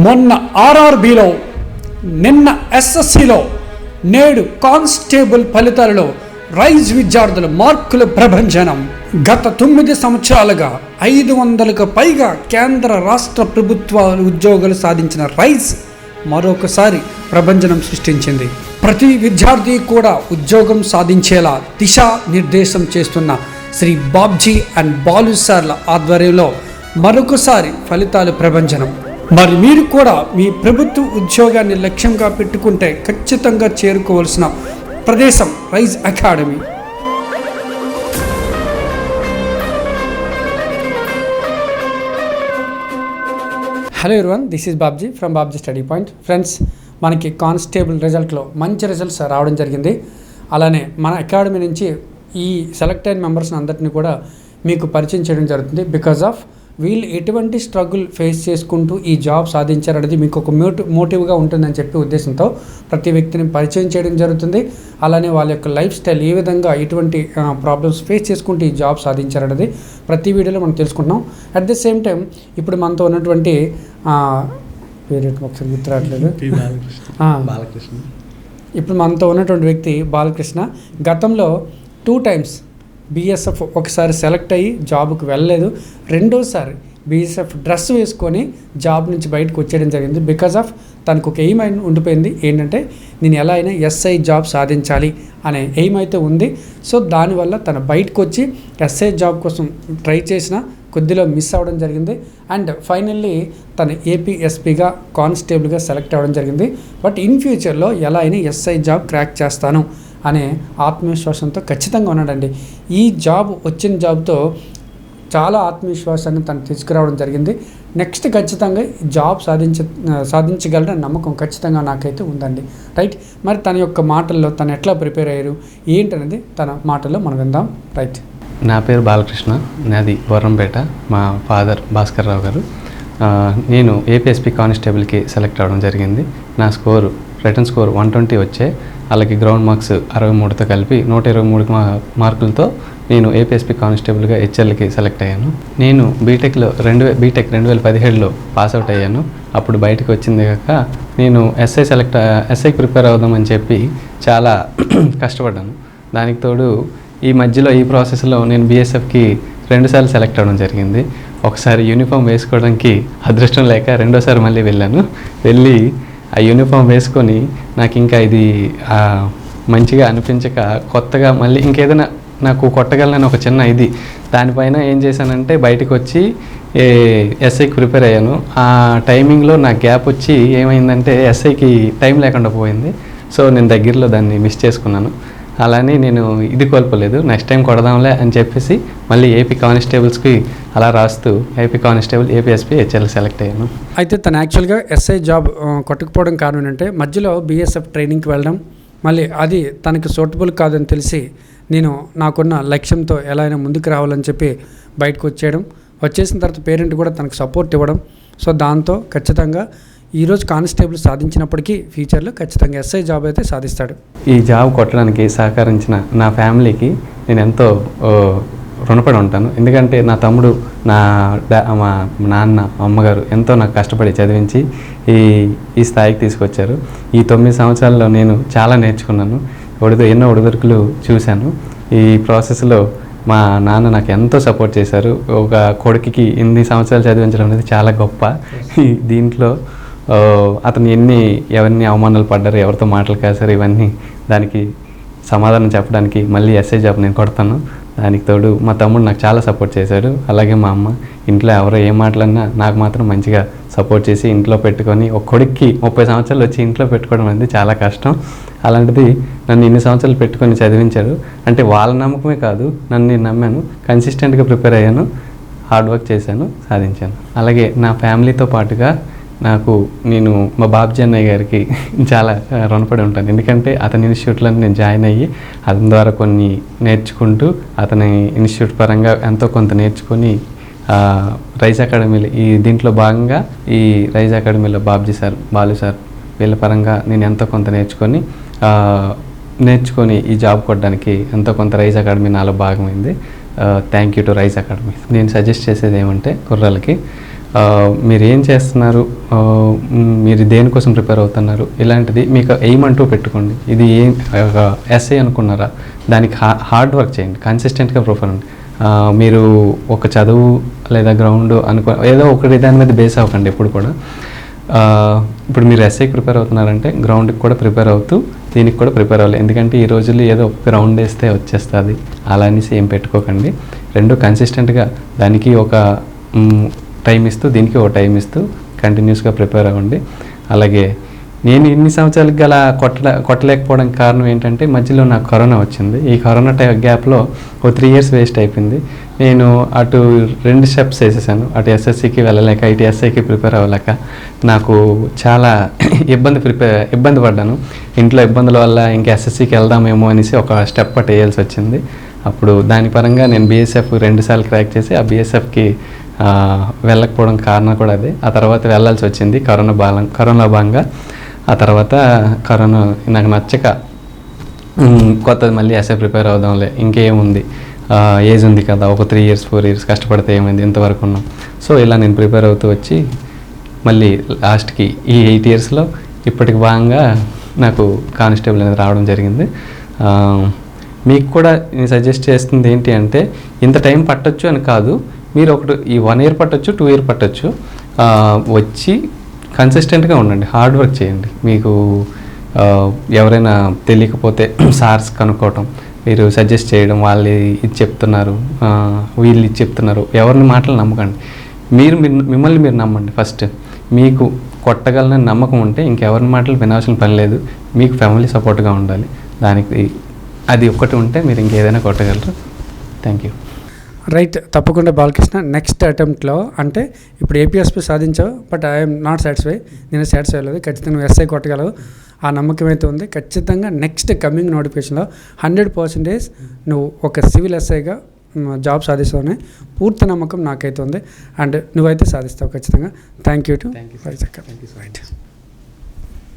మొన్న ఆర్ఆర్బిలో నిన్న ఎస్ఎస్సిలో నేడు కానిస్టేబుల్ ఫలితాలలో రైజ్ విద్యార్థుల మార్కుల ప్రభంజనం. గత తొమ్మిది సంవత్సరాలుగా ఐదు వందలకు పైగా కేంద్ర రాష్ట్ర ప్రభుత్వ ఉద్యోగాలు సాధించిన రైజ్ మరొకసారి ప్రభంజనం సృష్టించింది. ప్రతి విద్యార్థి కూడా ఉద్యోగం సాధించేలా దిశా నిర్దేశం చేస్తున్న శ్రీ బాబ్జీ అండ్ బాలు సార్ల ఆధ్వర్యంలో మరొకసారి ఫలితాలు ప్రభంజనం. మరి మీరు కూడా మీ ప్రభుత్వ ఉద్యోగాన్ని లక్ష్యంగా పెట్టుకుంటే ఖచ్చితంగా చేరుకోవాల్సిన ప్రదేశం rise academy. Hello everyone this is Babji from Babji study point friends మనకి కానిస్టేబుల్ రిజల్ట్లో మంచి రిజల్ట్స్ రావడం జరిగింది. అలానే మన అకాడమీ నుంచి ఈ సెలెక్ట్ అయిన మెంబర్స్ని అందరినీ కూడా మీకు పరిచయం చేయడం జరుగుతుంది. బికాజ్ ఆఫ్ వీళ్ళు ఎటువంటి స్ట్రగుల్ ఫేస్ చేసుకుంటూ ఈ జాబ్ సాధించారనేది మీకు ఒక మోటి మోటివ్గా ఉంటుందని చెప్పి ఉద్దేశంతో ప్రతి వ్యక్తిని పరిచయం చేయడం జరుగుతుంది. అలానే వాళ్ళ యొక్క లైఫ్ స్టైల్ ఏ విధంగా ఎటువంటి ప్రాబ్లమ్స్ ఫేస్ చేసుకుంటూ ఈ జాబ్ సాధించారనేది ప్రతి వీడియోలో మనం తెలుసుకుంటున్నాం. అట్ ద సేమ్ టైం ఇప్పుడు మనతో ఉన్నటువంటి ఆ, పేరు ఏంటో ఒకసారి గుర్తు రావట్లేదు. పి బాలకృష్ణ. ఆ, బాలకృష్ణ. ఇప్పుడు మనతో ఉన్నటువంటి వ్యక్తి బాలకృష్ణ. గతంలో టూ టైమ్స్ బీఎస్ఎఫ్ ఒకసారి సెలెక్ట్ అయ్యి జాబ్కి వెళ్ళలేదు. రెండోసారి బీఎస్ఎఫ్ డ్రెస్ వేసుకొని జాబ్ నుంచి బయటకు వచ్చేయడం జరిగింది. బికాజ్ ఆఫ్ తనకు ఒక ఎయిమ్ అయిన ఉండిపోయింది. ఏంటంటే నేను ఎలా అయినా ఎస్ఐ జాబ్ సాధించాలి అనే ఎయిమ్ అయితే ఉంది. సో దానివల్ల తను బయటకు వచ్చి ఎస్ఐ జాబ్ కోసం ట్రై చేసిన కొద్దిలో మిస్ అవ్వడం జరిగింది. అండ్ ఫైనల్లీ తను ఏపీఎస్పీగా కానిస్టేబుల్గా సెలెక్ట్ అవ్వడం జరిగింది. బట్ ఇన్ ఫ్యూచర్లో ఎలా అయినా ఎస్ఐ జాబ్ క్రాక్ చేస్తాను. అనే ఆత్మవిశ్వాసంతో ఖచ్చితంగా ఉన్నాడండి. ఈ జాబ్ వచ్చిన జాబ్తో చాలా ఆత్మవిశ్వాసాన్ని తను తీసుకురావడం జరిగింది. నెక్స్ట్ ఖచ్చితంగా ఈ జాబ్ సాధించ సాధించగలడని నమ్మకం ఖచ్చితంగా నాకైతే ఉందండి. రైట్? మరి తన యొక్క మాటల్లో తను ఎట్లా ప్రిపేర్ అయ్యారు? ఏంటనేది తన మాటల్లో మనం విందాం. రైట్. నా పేరు బాలకృష్ణ. నాది వరంపేట. మా ఫాదర్ భాస్కర్ రావు గారు. నేను ఏపీఎస్పీ కానిస్టేబుల్కి సెలెక్ట్ అవ్వడం జరిగింది. నా score return score one twenty వచ్చే అలాగే గ్రౌండ్ మార్క్స్ అరవై మూడుతో కలిపి నూట ఇరవై మూడు మా- మార్కులతో నేను ఏపీఎస్పీ కానిస్టేబుల్గా హెచ్ఎల్కి సెలెక్ట్ అయ్యాను. నేను బీటెక్లో రెండు బీటెక్ రెండు వేల పదిహేడులో పాస్ అవుట్ అయ్యాను. అప్పుడు బయటకు వచ్చింది కాక నేను ఎస్ఐ సెలెక్ట్ ఎస్ఐకి ప్రిపేర్ అవుదామని చెప్పి చాలా కష్టపడ్డాను. దానికి తోడు ఈ మధ్యలో ఈ ప్రాసెస్లో నేను బీఎస్ఎఫ్కి రెండుసార్లు సెలెక్ట్ అవ్వడం జరిగింది. ఒకసారి యూనిఫామ్ వేసుకోవడానికి అదృష్టం లేక రెండోసారి మళ్ళీ వెళ్ళాను. వెళ్ళి ఆ యూనిఫామ్ వేసుకొని నాకు ఇంకా ఇది మంచిగా అనిపించక కొత్తగా మళ్ళీ ఇంకేదైనా నాకు కొట్టగలనని ఒక చిన్న ఇది. దానిపైన ఏం చేశానంటే బయటకు వచ్చి ఎస్ఐకి ప్రిపేర్ అయ్యాను. ఆ టైమింగ్లో నా గ్యాప్ వచ్చి ఏమైందంటే ఎస్ఐకి టైం లేకుండా పోయింది. సో నేను దగ్గరలో దాన్ని మిస్ చేసుకున్నాను. అలానే నేను ఇది కోల్పోలేదు. నెక్స్ట్ టైం కొడదాంలే అని చెప్పేసి మళ్ళీ ఏపీ కానిస్టేబుల్స్కి అలా రాస్తూ AP constable APSP HL select అయ్యాను. అయితే తను యాక్చువల్గా ఎస్ఐ జాబ్ కొట్టుకుపోవడం కారణం ఏంటంటే మధ్యలో బీఎస్ఎఫ్ ట్రైనింగ్కి వెళ్ళడం. మళ్ళీ అది తనకి సూటబుల్ కాదని తెలిసి నేను నాకున్న లక్ష్యంతో ఎలా అయినా ముందుకు రావాలని చెప్పి బయటకు వచ్చేయడం. వచ్చేసిన తర్వాత పేరెంట్ కూడా తనకు సపోర్ట్ ఇవ్వడం. సో దాంతో ఖచ్చితంగా ఈరోజు కానిస్టేబుల్ సాధించినప్పటికీ ఫ్యూచర్లో ఖచ్చితంగా ఎస్ఐ జాబ్ అయితే సాధిస్తాడు. ఈ జాబ్ కొట్టడానికి సహకరించిన నా ఫ్యామిలీకి నేను ఎంతో రుణపడి ఉంటాను. ఎందుకంటే నా తమ్ముడు నా మా నాన్న అమ్మగారు ఎంతో నాకు కష్టపడి చదివించి ఈ ఈ స్థాయికి తీసుకొచ్చారు. ఈ తొమ్మిది సంవత్సరాల్లో నేను చాలా నేర్చుకున్నాను. ఒడిదు ఎన్నో ఒడిదుడుకులు చూశాను. ఈ ప్రాసెస్లో మా నాన్న నాకు ఎంతో సపోర్ట్ చేశారు. ఒక కొడుకుకి ఇన్ని సంవత్సరాలు చదివించడం అనేది చాలా గొప్ప. దీంట్లో అతను ఎన్ని ఎవరిని అవమానాలు పడ్డారు ఎవరితో మాటలు కాశారు ఇవన్నీ దానికి సమాధానం చెప్పడానికి మళ్ళీ ఎస్ఐ జాబ్ నేను కొడతాను. దానికి తోడు మా తమ్ముడు నాకు చాలా సపోర్ట్ చేశాడు. అలాగే మా అమ్మ. ఇంట్లో ఎవరో ఏ మాటలన్నా నాకు మాత్రం మంచిగా సపోర్ట్ చేసి ఇంట్లో పెట్టుకొని ఒక కొడుక్కి ముప్పై సంవత్సరాలు వచ్చి ఇంట్లో పెట్టుకోవడం అనేది చాలా కష్టం. అలాంటిది నన్ను ఇన్ని సంవత్సరాలు పెట్టుకొని చదివించారు అంటే వాళ్ళ నమ్మకమే కాదు నన్ను నేను నమ్మాను కన్సిస్టెంట్గా ప్రిపేర్ అయ్యాను. హార్డ్ వర్క్ చేశాను సాధించాను. అలాగే నా ఫ్యామిలీతో పాటుగా నాకు నేను మా బాబ్జీ అన్నయ్య గారికి చాలా రుణపడి ఉంటాను. ఎందుకంటే అతని ఇన్స్టిట్యూట్లో నేను జాయిన్ అయ్యి అతని ద్వారా కొన్ని నేర్చుకుంటూ అతని ఇన్స్టిట్యూట్ పరంగా ఎంతో కొంత నేర్చుకొని రైస్ రైజ్ అకాడమీలో ఈ దీంట్లో భాగంగా ఈ రైజ్ అకాడమీలో బాబ్జీ సార్ బాలు సార్ వీళ్ళ పరంగా నేను ఎంతో కొంత నేర్చుకొని నేర్చుకొని ఈ జాబ్ కొట్టడానికి ఎంతో కొంత రైజ్ అకాడమీ నాలో భాగమైంది. Thank you to rise academy. నేను సజెస్ట్ చేసేది ఏమంటే కుర్రలకి మీరు ఏం చేస్తున్నారు మీరు దేనికోసం ప్రిపేర్ అవుతున్నారు? ఇలాంటిది మీకు ఎయిమ్ అంటూ పెట్టుకోండి. ఇది ఏం ఎస్ఐ అనుకున్నారా? దానికి హా హార్డ్ వర్క్ చేయండి. కన్సిస్టెంట్గా ప్రిఫర్ అండి మీరు ఒక చదువు లేదా గ్రౌండ్ అనుకో ఏదో ఒకటి దాని మీద బేస్ అవ్వకండి ఎప్పుడు కూడా. ఇప్పుడు మీరు ఎస్ఐకి ప్రిపేర్ అవుతున్నారంటే గ్రౌండ్కి కూడా ప్రిపేర్ అవుతూ దీనికి కూడా ప్రిపేర్ అవ్వాలి. ఎందుకంటే ఈ రోజుల్లో ఏదో ఒక గ్రౌండ్ వేస్తే వచ్చేస్తుంది. అలా అనేసి ఏం పెట్టుకోకండి. రెండు కన్సిస్టెంట్గా దానికి ఒక టైం ఇస్తూ దీనికి ఒక టైం ఇస్తూ కంటిన్యూస్గా ప్రిపేర్ అవ్వండి. అలాగే నేను ఇన్ని సంవత్సరాలకు గల కొట్టలే కొట్టలేకపోవడానికి కారణం ఏంటంటే మధ్యలో నాకు కరోనా వచ్చింది. ఈ కరోనా టై గ్యాప్లో ఓ త్రీ ఇయర్స్ వేస్ట్ అయిపోయింది. నేను అటు రెండు స్టెప్స్ వేసేసాను. అటు ఎస్ఎస్సికి వెళ్ళలేక ఇటు ఎస్ఐకి ప్రిపేర్ అవ్వలేక నాకు చాలా ఇబ్బంది ప్రిపేర్ ఇబ్బంది పడ్డాను. ఇంట్లో ఇబ్బందుల వల్ల ఇంకా ఎస్ఎస్సికి వెళ్దామేమో అనేసి ఒక స్టెప్ అటు వేయాల్సి వచ్చింది. అప్పుడు దాని పరంగా నేను బీఎస్ఎఫ్ రెండుసార్లు క్రాక్ చేసి ఆ బీఎస్ఎఫ్కి వెళ్ళకపోవడం కారణం కూడా అదే. ఆ తర్వాత వెళ్ళాల్సి వచ్చింది కరోనా బాలం కరోనా భాగంగా. ఆ తర్వాత కరోనా నాకు నచ్చక కొత్తది మళ్ళీ ఎస్ఏ ప్రిపేర్ అవుదాంలే ఇంకేముంది? ఏజ్ ఉంది కదా ఒక త్రీ ఇయర్స్ ఫోర్ ఇయర్స్ కష్టపడితే ఏమైంది ఇంతవరకు ఉన్నాం. సో ఇలా నేను ప్రిపేర్ అవుతూ వచ్చి మళ్ళీ లాస్ట్కి ఈ ఎయిట్ ఇయర్స్లో ఇప్పటికి భాగంగా నాకు కానిస్టేబుల్ అనేది రావడం జరిగింది. మీకు కూడా నేను సజెస్ట్ చేస్తుంది ఏంటి అంటే ఇంత టైం పట్టొచ్చు అని కాదు మీరు ఒకటి ఈ వన్ ఇయర్ పట్టచ్చు టూ ఇయర్ పట్టచ్చు. వచ్చి కన్సిస్టెంట్గా ఉండండి హార్డ్ వర్క్ చేయండి. మీకు ఎవరైనా తెలియకపోతే సార్స్ కనుక్కోవటం మీరు సజెస్ట్ చేయడం వాళ్ళు ఇది చెప్తున్నారు వీళ్ళు ఇది చెప్తున్నారు ఎవరిని మాటలు నమ్మకండి. మీరు మిమ్మల్ని మీరు నమ్మండి ఫస్ట్ మీకు కొట్టగలనని నమ్మకం ఉంటే ఇంకెవరిని మాటలు వినాల్సిన పని లేదు. మీకు ఫ్యామిలీ సపోర్ట్గా ఉండాలి. దానికి అది ఒక్కటి ఉంటే మీరు ఇంకేదైనా కొట్టగలరు. థ్యాంక్ యూ రైట్ తప్పకుండా బాలకృష్ణ నెక్స్ట్ అటెంప్ట్లో అంటే ఇప్పుడు ఏపీఎస్పీ సాధించావు బట్ ఐఎమ్ నాట్ సాటిస్ఫై నేను సాటిస్ఫై అవ్వలేదు. ఖచ్చితంగా నువ్వు ఎస్ఐ కొట్టగలవు. ఆ నమ్మకం అయితే ఉంది. ఖచ్చితంగా నెక్స్ట్ కమింగ్ నోటిఫికేషన్లో హండ్రెడ్ పర్సెంటేజ్ నువ్వు ఒక సివిల్ ఎస్ఐగా జాబ్ సాధిస్తావని పూర్తి నమ్మకం నాకైతే ఉంది. అండ్ నువ్వైతే సాధిస్తావు ఖచ్చితంగా. Thank you to so much. Right